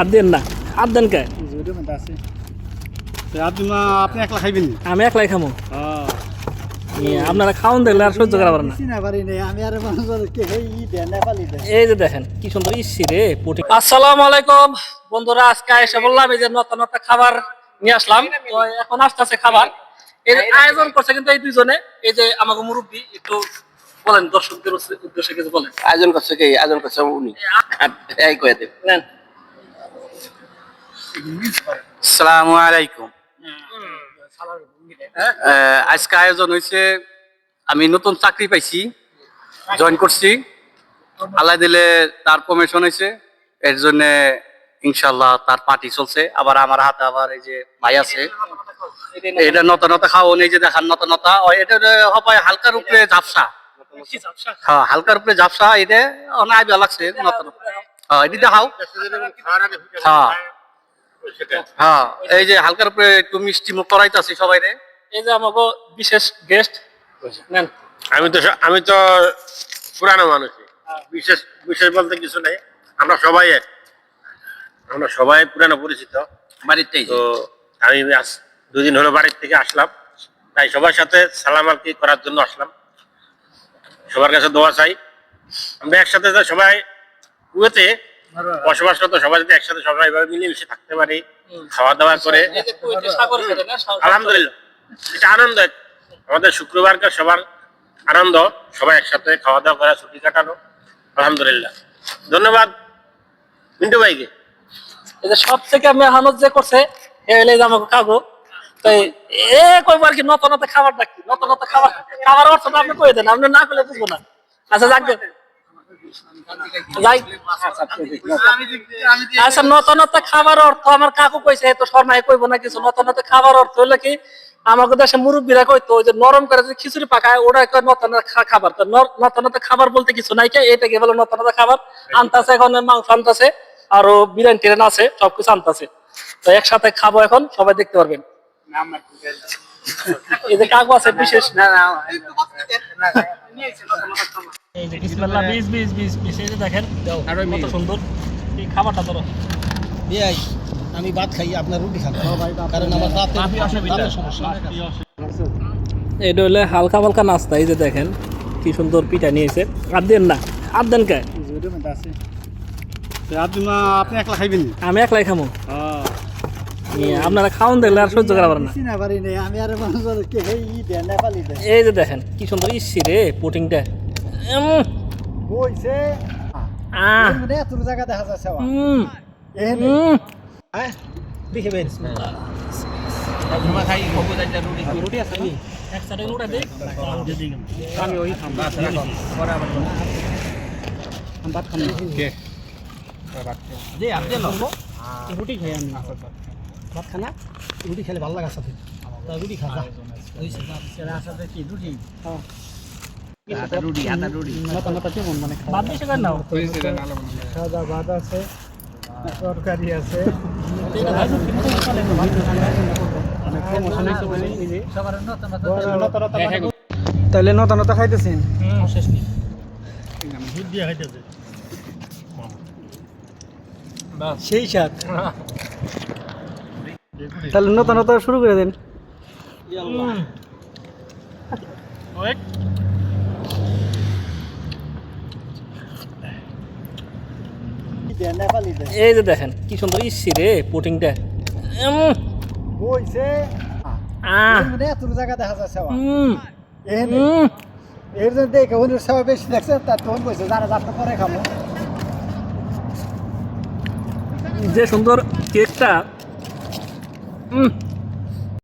আর দেন না আর দেন কে আপনি একলা খাইবেন আমি একলাই খামো। হ্যাঁ আপনারা খাওয়ান দেখলে আর সহ্য করা পারেন না। এই যে দেখেন কি সুন্দর ইসি রে পুটি। আসসালামু আলাইকুম। বন্ধুরা আজকে এসে বললাম এই যে নতুন নতুন খাবার নিয়ে আসলাম। তো এখন আসতেছে খাবার। এই যে আয়োজন করছে কিন্তু এই দুইজনে। এই যে আমাকে মুরব্বী একটু বলেন দর্শকদের উদ্দেশ্যে কিছু বলেন। আয়োজন করছে কি? আয়োজন করছে উনি। আর এই কয়ে দেব। আসসালামু আলাইকুম। আহ, আজকে আয়োজন হয়েছে আমি নতুন চাকরি পাইছি জয়েন করছি। আল্লাহ দিলে তার প্রমোশন হয়েছে এর জন্য ইনশাল্লাহ তার পার্টি চলছে। আবার আমার হাতে আবার এই যে ভাই আছে এটা নতা নতা খাওয়া নেই যে দেখান নতা নতা এটা হবে হালকার উপরে ঝাপসা। হ্যাঁ হালকার উপরে ঝাপসা এটা আইবা লাগছে নতা নতা। হ্যাঁ এটি দেখাও। হ্যাঁ। হ্যাঁ এই যে হালকার উপরে একটু মিষ্টি মুখ করাইতেছি সবাই রে এই যে আমাকে বিশেষ গেস্ট নেন। আমি তো আমি তো পুরানো মানুষ। বিশেষ বিশেষ বলতে কিছু নাই। আমরা সবাই আমরা সবাই পুরানো পরিচিত। বাড়িতেই। তো আমি আজ দুদিন হলো বাড়ির থেকে আসলাম। তাই সবার সাথে সালাম আলকি করার জন্য আসলাম। সবার কাছে দোয়া চাই। আমরা একসাথে যা সবাই কুয়েতে বসবাসরত সবাই যদি একসাথে সবাই এভাবে মিলেমিশে থাকতে পারি খাওয়া দাওয়া করে। আলহামদুলিল্লাহ। এটা আনন্দ। আমাদের শুক্রবারকে সবার আনন্দ সবাই একসাথে খাওয়া দাওয়া করা ছুটি কাটানো। আলহামদুলিল্লাহ। ধন্যবাদ মিন্টু ভাইকে। এই যে সব থেকে মেহনত যে করছে এ যে আমাকে কাগো তাই এ কইবার কি নতুন নতুন খাবার ডাকি খাবার খাবার অর্থটা আপনি কই দেন আপনি না করলে বুঝব না। আচ্ছা যাক আচ্ছা খাবার না কিছু বলতে কিছু নাই কে এটা কি বলে খাবার আনতাছে এখন মাংস আনতাছে আরও বিরিয়ানি টিরান আছে সবকিছু আনতাছে তো একসাথে খাব এখন সবাই দেখতে পারবেন এই যে কাকু আছে বিশেষ এই যে বিসমিল্লাহ বিস বিস বিস বিস এই যে দেখেন কত সুন্দর। এই খাবারটা ধরো। বিয়াই আমি ভাত খাই আপনার রুটি খান। কারণ আমার রাতে রাতে সমস্যা। এটা হলে হালকা হালকা নাস্তা এই যে দেখেন কি সুন্দর পিঠা নিয়েছে। আর দেন না আর দেন কে? জোরে মধ্যে আছে তো আপনি মা- আপনি একলা খাইবেন নি? আমি একলাই খামো। আপনারা খাওয়ান দেখলে আর সহ্য করা না। এই যে দেখেন কি সুন্দর ইসি রে পুটিংটা। উম, কইছে? আহ, মানে এত জায়গা দেখা যাচ্ছে এহেন উম। হ্যাঁ। উঠে দে। আমি ওই খাম ভাত খাম দে আপনি রুটি খাই আমি। ভাত খানা রুটি খেলে ভালো লাগা সাথে রুটি খাজা সাথে কি রুটি? সাদা ভাত আছে তরকারি আছে তাহলে নতা নতা খাইতেছেন? হুম, শেষ নেই। সেই সাত তাহলে নতা নতা শুরু করে দেন। এই যে দেখেন কি সুন্দর ইসি রে পোটিংটা। আহ, মানে জায়গা দেখা যাচ্ছে আবার। উম, এর জন্য দেখে ওদের সেবা বেশি দেখছে তার তখন কইছে যারা যাত্রা পরে খাব। যে সুন্দর কেকটা উম,